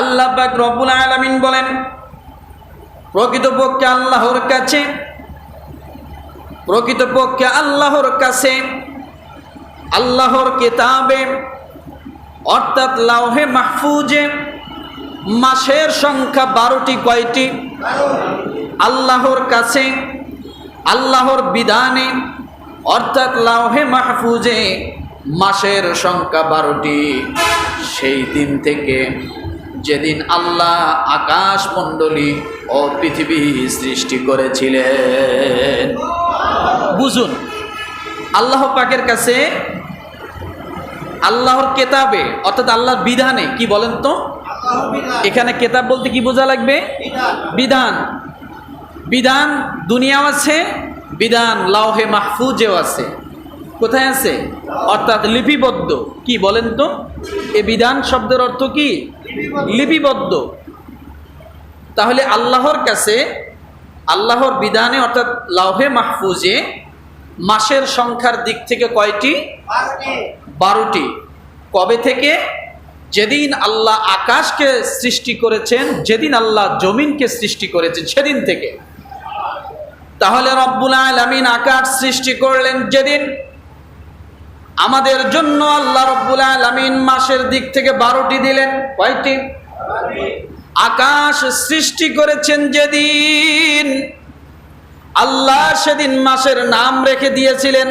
আল্লাহ পাক রব্বুল আলামিন বলেন, প্রকৃতপক্ষে আল্লাহর কাছে, প্রকৃতপক্ষে আল্লাহর কাছে, আল্লাহর কেতাবে, অর্থাৎ লাউহে মাহফুজে মাসের সংখ্যা বারোটি কয়টি? আল্লাহর কাছে, আল্লাহর বিধানে, অর্থাৎ লাউহে মাহফুজে মাসের সংখ্যা বারোটি। সেই দিন থেকে যেদিন আল্লাহ আকাশ মণ্ডলী ও পৃথিবী সৃষ্টি করেছিলেন। বুঝুন, আল্লাহ পাকের কাছে আল্লাহর কেতাবে, অর্থাৎ আল্লাহর বিধানে, কি বলেন তো? এখানে কেতাব বলতে কি বোঝা লাগবে? বিধান। বিধান দুনিয়াও আছে, বিধান লাউহে মাহফুজেও আছে। কোথায় আছে? অর্থাৎ লিপিবদ্ধ। কি বলেন তো? এ বিধান শব্দের অর্থ কি? লিপিবদ্ধ। তাহলে আল্লাহর কাছে আল্লাহর বিধানে অর্থাৎ লাউহে মাহফুজে মাসের সংখ্যার দিক থেকে কয়টি? বারোটি। কবে থেকে? যেদিন আল্লাহ আকাশকে সৃষ্টি করেছেন যেদিন আল্লাহ জমিনকে সৃষ্টি করেছেন সেদিন থেকে। তাহলে রব্বুল আলামিন আকাশ সৃষ্টি করলেন যেদিন। আমাদের জন্য আল্লাহ রব্বুল আলামিন মাসের দিক থেকে বারোটি দিলেন। কয়টি? আকাশ সৃষ্টি করেছেন যেদিন। আল্লাহ সেদিন মাসের নাম রেখে দিয়েছিলেন।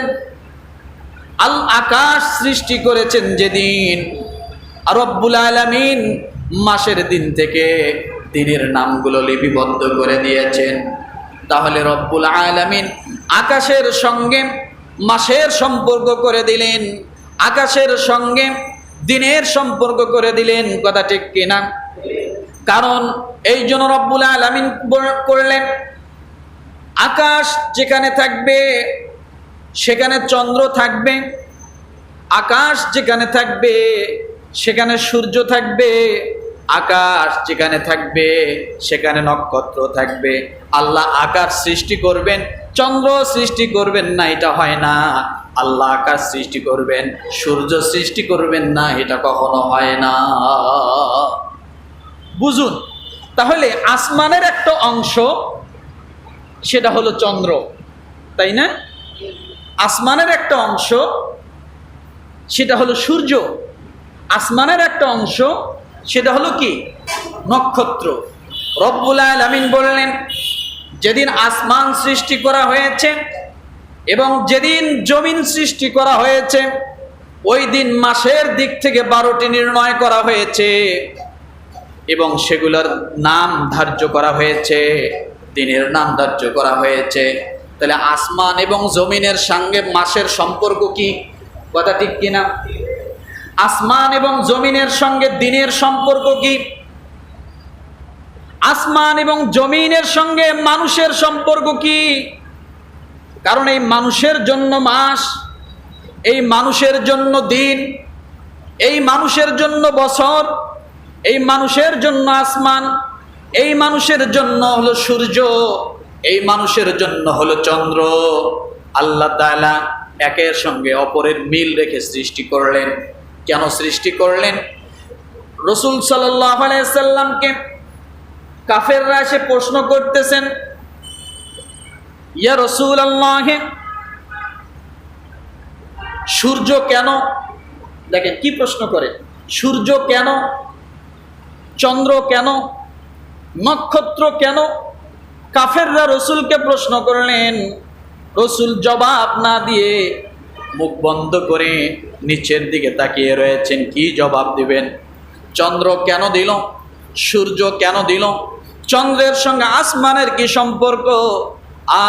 আল আকাশ সৃষ্টি করেছেন যেদিন। রব্বুল আলামিন মাসের দিন থেকে দিনের নামগুলো লিপিবদ্ধ করে দিয়েছেন। তাহলে রব্বুল আলামিন আকাশের সঙ্গে মাসের সম্পর্ক করে দিলেন, আকাশের সঙ্গে দিনের সম্পর্ক করে দিলেন, কথা ঠিক কিনা? কারণ এই জন্য রব্বুল আলামিন করলেন, আকাশ যেখানে থাকবে, সেখানে চন্দ্র থাকবে, আকাশ যেখানে থাকবে, সেখানে সূর্য থাকবে, আকাশ যেখানে থাকবে, সেখানে নক্ষত্র থাকবে। আল্লাহ আকাশ সৃষ্টি করবেন চন্দ্র সৃষ্টি করবেন না, এটা হয় না। আল্লাহ আকাশ সৃষ্টি করবেন, সূর্য সৃষ্টি করবেন না, এটা কখনো হয় না। বুঝুন, তাহলে আসমানের একটা অংশ, সেটা হলো চন্দ্র, তাই না? আসমানের একটা অংশ, সেটা হলো সূর্য। আসমানের একটা অংশ, সেটা হলো কি? নক্ষত্র। রব্বুল আলামিন বললেন যেদিন আসমান সৃষ্টি করা হয়েছে এবং যেদিন জমিন সৃষ্টি করা হয়েছে, ওই দিন মাসের দিক থেকে বারোটি নির্ণয় করা হয়েছে এবং সেগুলোর নাম ধার্য করা হয়েছে, দিনের নাম ধার্য করা হয়েছে। তাহলে আসমান এবং জমিনের সঙ্গে মাসের সম্পর্ক কি? কথা ঠিক কিনা? আসমান এবং জমিনের সঙ্গে দিনের সম্পর্ক কি? আসমান এবং জমিনের সঙ্গে মানুষের সম্পর্ক কি? কারণ এই মানুষের জন্য মাস, এই মানুষের জন্য দিন, এই মানুষের জন্য বছর, এই মানুষের জন্য আসমান, এই মানুষের জন্য হলো সূর্য, এই মানুষের জন্য হলো চন্দ্র। আল্লাহ তাআলা একের সঙ্গে অপরের মিল রেখে সৃষ্টি করলেন। কেন সৃষ্টি করলেন? রসুল সাল্লাহ আলাইসাল্লামকে কাফেররা এসে প্রশ্ন করতেছেন, ইয়া রসুল আল্লাহে সূর্য কেন দেখেন, কি প্রশ্ন করে, সূর্য কেন চন্দ্র কেন নক্ষত্র কেন কাফেররা রসুলকে প্রশ্ন করলেন, রসুল জবাব না দিয়ে মুখ বন্ধ করে নিচের দিকে তাকিয়ে রয়েছেন, কি জবাব দিবেন? চন্দ্র কেন দিল? সূর্য কেন দিল? চন্দ্রের সঙ্গে আসমানের কি সম্পর্ক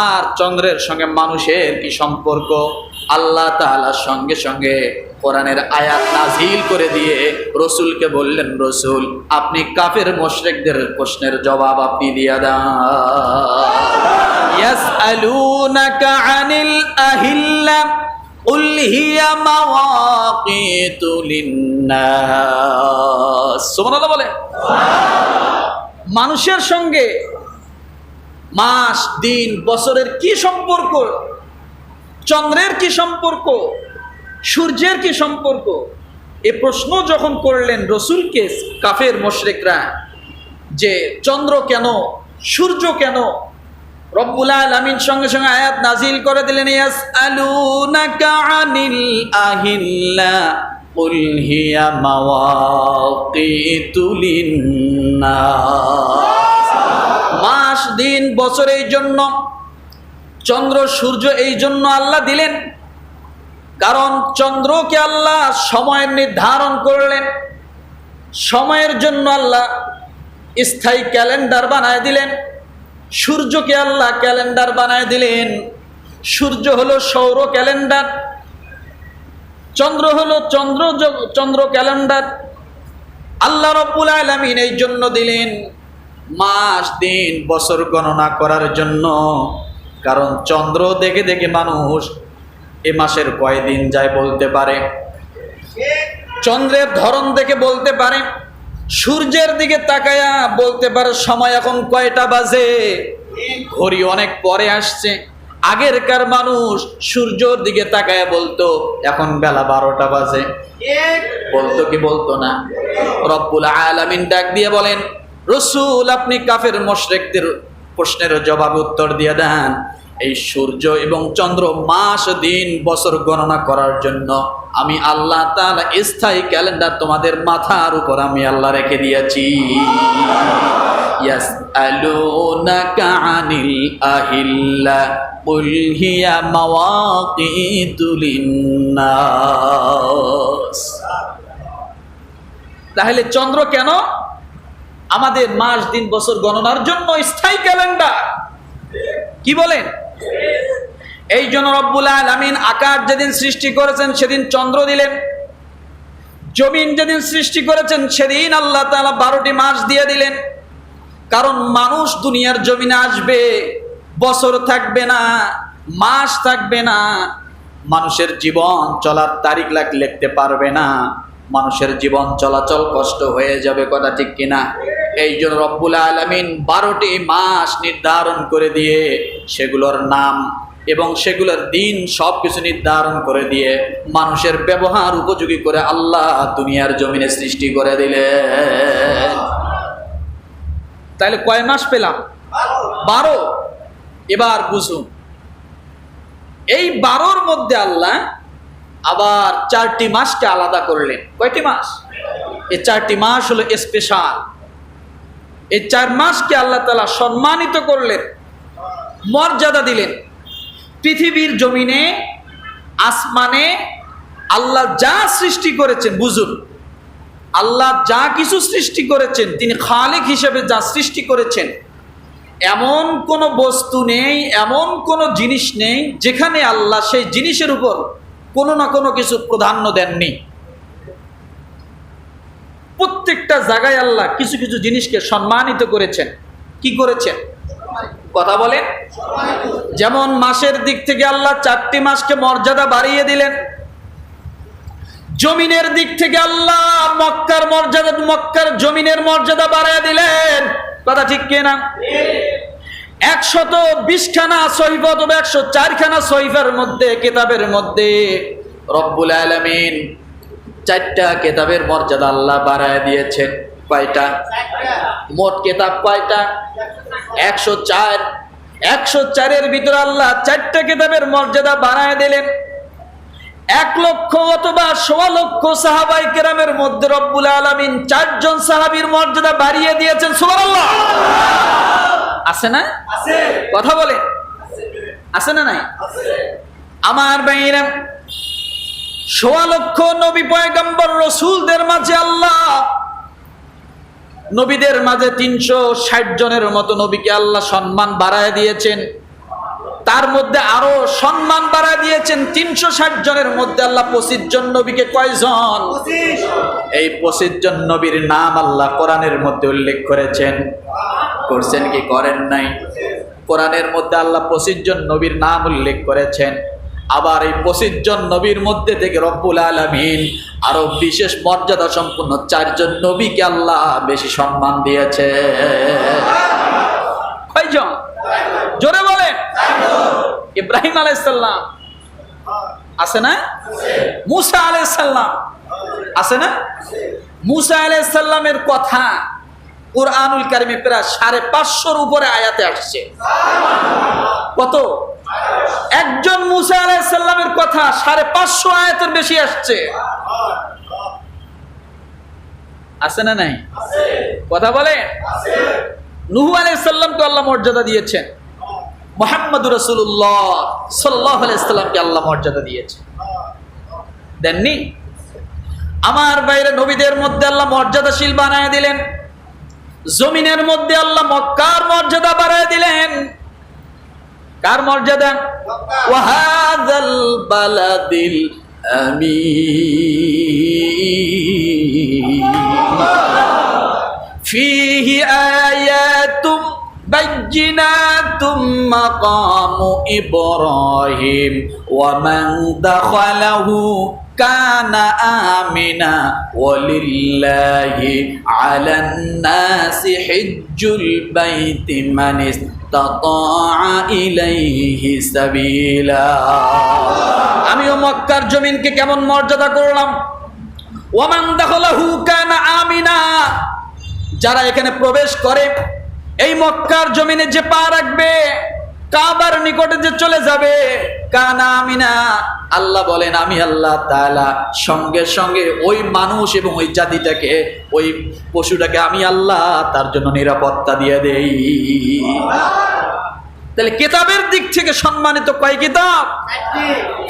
আর চন্দ্রের সঙ্গে মানুষের কি সম্পর্ক আল্লাহ তাআলার সঙ্গে সঙ্গে কোরআনের আয়াত নাজিল করে দিয়ে রসুলকে বললেন রসুল আপনি কাফের মোশরেকদের প্রশ্নের জবাব আপনি দিয়া দেন ইয়াসআলুনাকা আনিল আহিল্লা قل هي مواقيت للناس সুবহানাল্লাহ বলে মানুষের সঙ্গে মাস, দিন, বছরের কি সম্পর্ক? চন্দ্রের কি সম্পর্ক? সূর্যের কি সম্পর্ক? এ প্রশ্ন যখন করলেন রসুলকে কাফের মোশরেকরা যে চন্দ্র কেন, সূর্য কেন? রব্বুল আলামিন সঙ্গে সঙ্গে আয়াত নাজিল করে দিলেন ইয়াস আলুনাকা আনিল আহিল্লা। قل هي مواقيت للناس মাস দিন বছর এই জন্য চন্দ্র সূর্য এই জন্য আল্লাহ দিলেন কারণ চন্দ্রকে আল্লাহ সময়ের নির্ধারণ করলেন সময়ের জন্য আল্লাহ স্থায়ী ক্যালেন্ডার বানায় দিলেন সূর্যকে আল্লাহ ক্যালেন্ডার বানায় দিলেন সূর্য হলো সৌর ক্যালেন্ডার চন্দ্র হলো চন্দ্র চন্দ্র ক্যালেন্ডার। আল্লাহ রব্বুল আলমিন এই জন্য দিলেন মাস, দিন, বছর গণনা করার জন্য। কারণ চন্দ্র দেখে দেখে মানুষ এ মাসের কয়দিন যায় বলতে পারে? চন্দ্রের ধরন দেখে বলতে পারে? সূর্যের দিকে তাকায়া বলতে পারে, সময় এখন কয়টা বাজে? ঘড়ি অনেক পরে আসছে। আগেরকার মানুষ সূর্যর দিকে তাকায় বলতো, এখন বেলা বারোটা বাজে। বলতো কি বলতো না। রব্বুল আলামিন ডাক দিয়ে বলেন, রসুল, আপনি কাফের মোশরেকদের প্রশ্নের জবাব উত্তর দিয়ে দেন। এই সূর্য এবং চন্দ্র মাস, দিন, বছর গণনা করার জন্য আমি আল্লাহ স্থায়ী ক্যালেন্ডার তোমাদের মাথার উপর আমি আল্লাহ রেখে দিয়েছি। يسألونك عن الأهلة قل هي مواقيت للناس তাহলে চন্দ্র কেন আমাদের মাস দিন বছর গণনার জন্য স্থায়ী ক্যালেন্ডার কি বলেন এই জন্য রব্বুল আলামিন আকাশ যেদিন সৃষ্টি করেছেন সেদিন চন্দ্র দিলেন জমিন যেদিন সৃষ্টি করেছেন সেদিন আল্লাহ তাআলা বারোটি মাস দিয়ে দিলেন কারণ মানুষ দুনিয়ার জমিনে আসবে, বছর থাকবে না, মাস থাকবে না। মানুষের জীবন চলার তারিখ লাখ লিখতে পারবে না। মানুষের জীবন চলাচল কষ্ট হয়ে যাবে, কথা ঠিক কিনা? এই জন্য রব্বুল আলমিন বারোটি মাস নির্ধারণ করে দিয়ে সেগুলোর নাম এবং সেগুলোর দিন সব কিছু নির্ধারণ করে দিয়ে মানুষের ব্যবহার উপযোগী করে আল্লাহ দুনিয়ার জমিনে সৃষ্টি করে দিলেন। তাহলে কয় মাস পেলাম? বারো। এবার বুঝুন। এই বারোর মধ্যে আল্লাহ আবার চারটি মাসকে আলাদা করলেন। কয়টি মাস? এই চারটি মাস হলো স্পেশাল এই চার মাসকে আল্লাহ তালা সম্মানিত করলেন, মর্যাদা দিলেন। পৃথিবীর জমিনে, আসমানে আল্লাহ যা সৃষ্টি করেছেন, বুঝুন। আল্লাহ যা কিছু সৃষ্টি করেছেন, তিনি খালেক হিসেবে যা সৃষ্টি করেছেন, এমন কোনো বস্তু নেই, এমন কোনো জিনিস নেই যেখানে আল্লাহ সেই জিনিসের উপর কোনো না কোনো কিছু প্রাধান্য দেননি। প্রত্যেকটা জায়গায় আল্লাহ কিছু কিছু জিনিসকে সম্মানিত করেছেন। কি করেছেন? কথা বলেন। যেমন মাসের দিক থেকে আল্লাহ চারটি মাসকে মর্যাদা বাড়িয়ে দিলেন। জমিনের দিক থেকে আল্লাহ মক্কার মর্যাদা, মক্কার জমিনের মর্যাদা বাড়ায় দিলেন। কথা ঠিক কে কিনা একশত বিশখানা সহিফ অথবা একশো চারখানা সহিফের মধ্যে, কেতাবের মধ্যে রব্বুল আলমিন চারটা কেতাবের মর্যাদা আল্লাহ বাড়ায় দিয়েছেন। কয়টা? মোট কেতাব কয়টা? একশো চার। একশো চারের ভিতরে আল্লাহ চারটা কেতাবের মর্যাদা বাড়ায় দিলেন। এক লক্ষ অথবা সোয়া লক্ষ সাহাবাই কেরামের মধ্যে রব্বুল আলমিন চারজন সাহাবীর মর্যাদা বাড়িয়ে দিয়েছেন সুবহানাল্লাহ। আছে না? কথা বলে। আছে না নাই? আমার বাইরা সোয়া লক্ষ নবী পয়গম্বর রসুলদের মাঝে আল্লাহ নবীদের মাঝে তিনশো ষাট জনের মতো নবীকে আল্লাহ সম্মান বাড়ায় দিয়েছেন। তার মধ্যে আরও সম্মান বাড়ায় দিয়েছেন তিনশো ষাট জনের মধ্যে আল্লাহ পঁচিশ জন নবীকে কয়জন? এই পঁচিশ জন নবীর নাম আল্লাহ কোরআনের মধ্যে উল্লেখ করেছেন। করছেন কি করেন নাই? কোরআনের মধ্যে আল্লাহ পঁচিশ জন নবীর নাম উল্লেখ করেছেন। আবার এই পঁচিশ জন নবীর মধ্যে থেকে রব্বুল আলমিন আরও বিশেষ মর্যাদা সম্পন্ন চারজন নবীকে আল্লাহ বেশি সম্মান দিয়েছে কয়জন? জোরে বলেন ইব্রাহিম আলাইসাল্লাম। আছে না? মুসা আলাইসাল্লাম। আছে না? মুসা আলাইসাল্লামের কথা কোরআনুল কারিমে প্রায় সাড়ে পাঁচশোর উপরে আয়াতে আসছে। কত? একজন মুসা আলাইসাল্লামের কথা সাড়ে পাঁচশো আয়াতের বেশি আসছে। আছে না নাই? কথা বলে নুহু আলাইসাল্লামকে আল্লাহ মর্যাদা দিয়েছেন। মোহাম্মদুর রসুল্লাহ সাল্লাহ আলাইসাল্লামকে আল্লাহ মর্যাদা দিয়েছে। দেননি? আমার বাইরে নবীদের মধ্যে আল্লাহ মর্যাদাশীল বানায় দিলেন। জমিনের মধ্যে আল্লাহ মক্কার মর্যাদা বাড়ায় দিলেন। কার মর্যাদা? ওয়াহাদাল বালাদিল আমি ফিহি আয়াতুম بينات مقام إبراهيم ومن دخله كان آمنا ولله على الناس حج البيت من استطاع إليه سبيلا আমিও মক্কার জমিনকে কেমন মর্যাদা করলাম ওয়ামান দাখলাহু কানা আমিনা যারা এখানে প্রবেশ করে এই মক্কার জমিনে যে পা রাখবে কাবার নিকটে যে চলে যাবে কানা আমিনা আল্লাহ বলেন আমি আল্লাহ তাআলা সঙ্গে সঙ্গে ওই মানুষ এবং ওই জাতিটাকে ওই পশুটাকে আমি আল্লাহ তার জন্য নিরাপত্তা দিয়ে দেই। তাহলে কেতাবের দিক থেকে সম্মানিত কয় কিতাব?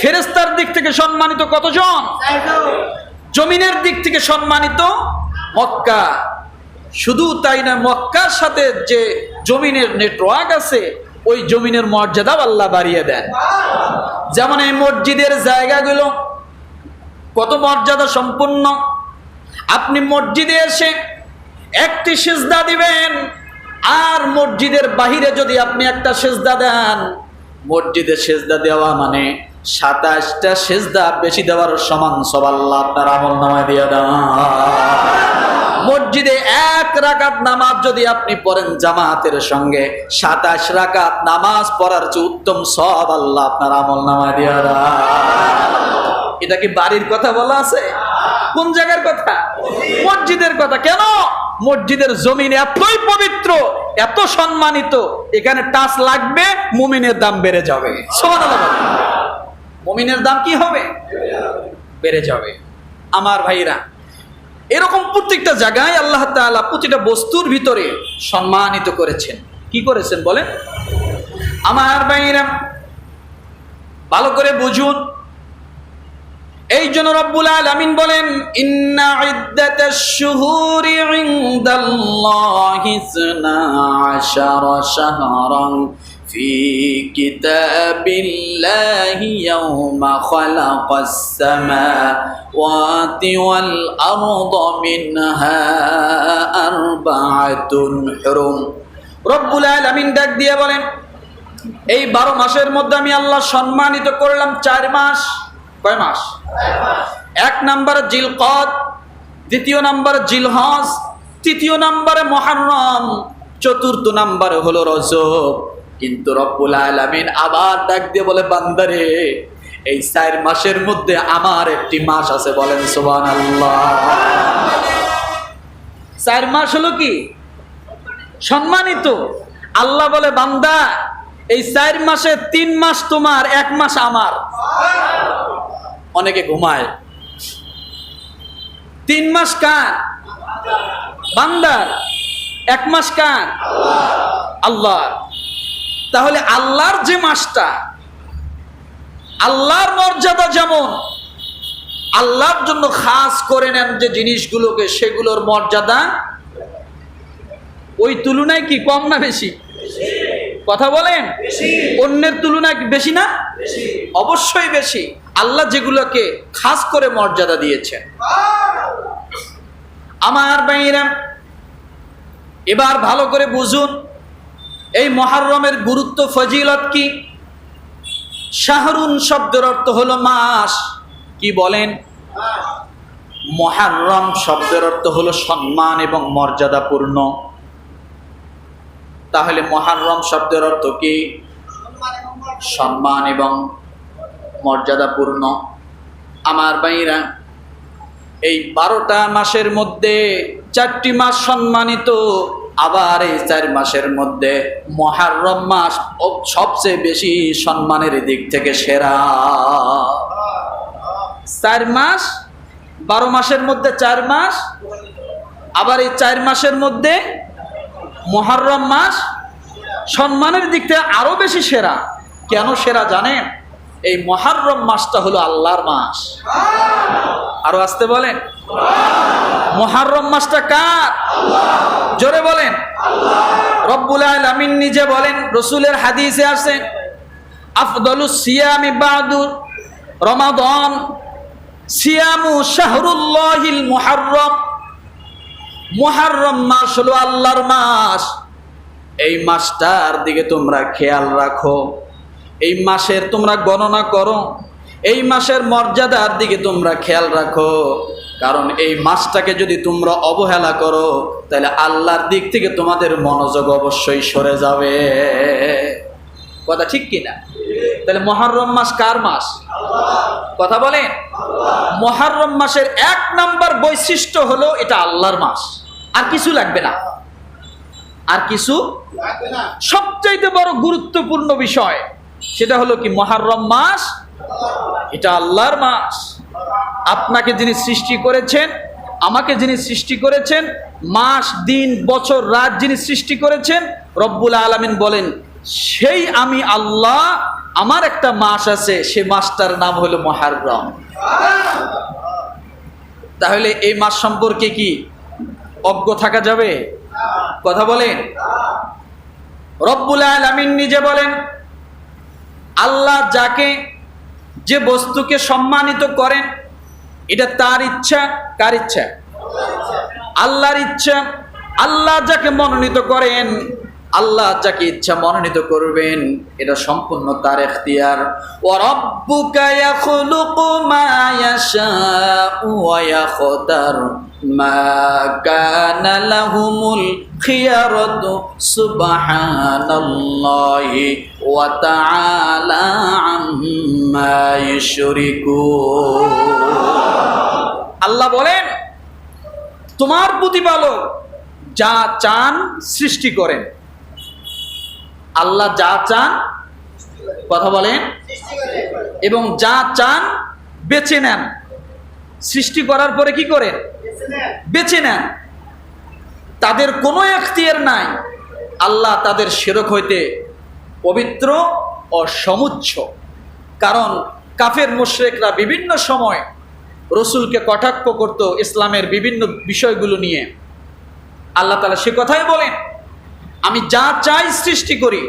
ফেরেস্তার দিক থেকে সম্মানিত কতজন? জমিনের দিক থেকে সম্মানিত মক্কা। শুধু তাই না, মক্কার সাথে যে জমিনের নেটওয়ার্ক আছে, ওই জমিনের মর্যাদাও আল্লাহ বাড়িয়ে দেন। যেমন এই মসজিদের জায়গাগুলো কত মর্যাদা সম্পূর্ণ আপনি মসজিদে এসে একটি সেজদা দিবেন, আর মসজিদের বাহিরে যদি আপনি একটা সেজদা দেন, মসজিদে সেজদা দেওয়া মানে সাতাশটা সেজদা বেশি দেওয়ার সমান সব আল্লাহ আপনার আমল নামায় দিয়ে দেন। মসজিদে এক রাকাত নামাজ যদি আপনি পড়েন জামাতের সঙ্গে, সাতাশ রাকাত নামাজ পড়ার যে উত্তম সব আল্লাহ আপনার আমল নামা দিয়ে এটা কি বাড়ির কথা বলা আছে? কোন জায়গার কথা? মসজিদের কথা। কেন? মসজিদের জমিন এতই পবিত্র, এত সম্মানিত, এখানে টাচ লাগবে, মুমিনের দাম বেড়ে যাবে। মুমিনের দাম কি হবে? বেড়ে যাবে। আমার ভাইরা এরকম প্রত্যেকটা জায়গায় আল্লাহ তাআলা প্রতিটা বস্তুর ভিতরে সম্মানিত করেছেন। কি করেছেন বলেন? আমার ভাইরা ভালো করে বুঝুন। এই জন্য রব্বুল আলামিন বলেন, ইন্না ইদ্দাতাশ শুহুরি ইনদাল্লাহি ইসনা আশারা শাহরান। في كتاب الله يوم خلق السماوات والأرض منها أربعة حرم رب العالمين ডাক দিয়ে বলেন এই বারো মাসের মধ্যে আমি আল্লাহ সম্মানিত করলাম চার মাস কয় মাস এক নাম্বার জিলকদ দ্বিতীয় নাম্বার জিলহজ তৃতীয় নাম্বারে মহারম চতুর্থ নাম্বারে হলো রজব কিন্তু রব্বুল আলামিন আবার ডাক দিয়ে বলে, বান্দারে, এই চার মাসের মধ্যে আমার একটি মাস আছে, বলেন সুবহানাল্লাহ। চার মাস হলো কি? সম্মানিত। আল্লাহ বলে, বান্দা, এই চার মাসে তিন মাস তোমার, এক মাস আমার। অনেকে ঘুমায়। তিন মাস কার? বান্দার। এক মাস কার? আল্লাহ। তাহলে আল্লাহর যে মাসটা, আল্লাহর মর্যাদা যেমন, আল্লাহর জন্য খাস করে নেন যে জিনিসগুলোকে, সেগুলোর মর্যাদা ওই তুলনায় কি কম না বেশি? কথা বলেন? অন্যের তুলনায় বেশি না? অবশ্যই বেশি। আল্লাহ যেগুলোকে খাস করে মর্যাদা দিয়েছেন। আমার বাইরা এবার ভালো করে বুঝুন। এই মহারমের গুরুত্ব, ফজিলত কি? শাহরুন শব্দের অর্থ হলো মাস। কি বলেন? মহারম শব্দের অর্থ হলো সম্মান এবং মর্যাদাপূর্ণ। তাহলে মহারম শব্দের অর্থ কি? সম্মান এবং মর্যাদাপূর্ণ। আমার বাইরা এই বারোটা মাসের মধ্যে চারটি মাস সম্মানিত আবার এই চার মাসের মধ্যে মহারম মাস সবচেয়ে বেশি সম্মানের দিক থেকে সেরা। চার মাস, বারো মাসের মধ্যে চার মাস, আবার এই চার মাসের মধ্যে মহারম মাস সম্মানের দিক থেকে আরও বেশি সেরা। কেন সেরা জানেন? এই মহারম মাসটা হলো আল্লাহর মাস। আরও আসতে বলেন। মহারম মাসটা কার? জোরে বলেন। রব্বুল আলামিন নিজে বলেন, রসুলের হাদিসে আছে আফদলুস সিয়ামি বাদুর রমাদন, সিয়ামু শাহরুল্লাহিল মুহাররম। মুহাররম মাস হলো আল্লাহর মাস। এই মাসটার দিকে তোমরা খেয়াল রাখো। এই মাসের তোমরা গণনা করো। এই মাসের মর্যাদার দিকে তোমরা খেয়াল রাখো। কারণ এই মাসটাকে যদি তোমরা অবহেলা করো, তাহলে আল্লাহর দিক থেকে তোমাদের মনোযোগ অবশ্যই সরে যাবে। কথা ঠিক কিনা তাহলে মহারম মাস কার মাস? কথা বলেন? মহারম মাসের এক নাম্বার বৈশিষ্ট্য হলো এটা আল্লাহর মাস। আর কিছু লাগবে না। আর কিছু? সবচাইতে বড় গুরুত্বপূর্ণ বিষয় সেটা হলো কি মহারম মাস? এটা আল্লাহর মাস। আপনাকে যিনি সৃষ্টি করেছেন, আমাকে যিনি সৃষ্টি করেছেন, মাস, দিন, বছর, রাত যিনি সৃষ্টি করেছেন, রব্বুল আলামিন বলেন, সেই আমি আল্লাহ, আমার একটা মাস আছে সে মাসটার নাম হলো মহারম। তাহলে এই মাস সম্পর্কে কি অজ্ঞ থাকা যাবে? কথা বলেন। রব্বুল আলামিন নিজে বলেন আল্লাহ যাকে যে বস্তুকে সম্মানিত করেন, এটা তার ইচ্ছা, কার ইচ্ছা? আল্লাহর ইচ্ছা। আল্লাহ যাকে মনোনীত করেন আল্লাহ যাকে ইচ্ছা মনোনীত করবেন, এটা সম্পূর্ণ তার এখতিয়ার। আল্লাহ বলেন, তোমার প্রতিপালক যা চান সৃষ্টি করেন। আল্লাহ যা চান, কথা বলেন, এবং যা চান বেছে নেন। সৃষ্টি করার পরে কি করেন? বেছে নেন। তাদের কোনো এখতিয়ার নাই। আল্লাহ তাদের সেরক হইতে পবিত্র ও সমুচ্ছ। কারণ কাফের মুশরেকরা বিভিন্ন সময় রসুলকে কটাক্ষ করত ইসলামের বিভিন্ন বিষয়গুলো নিয়ে। আল্লাহ তালা সে কথাই বলেন। আমি যা চাই সৃষ্টি করি।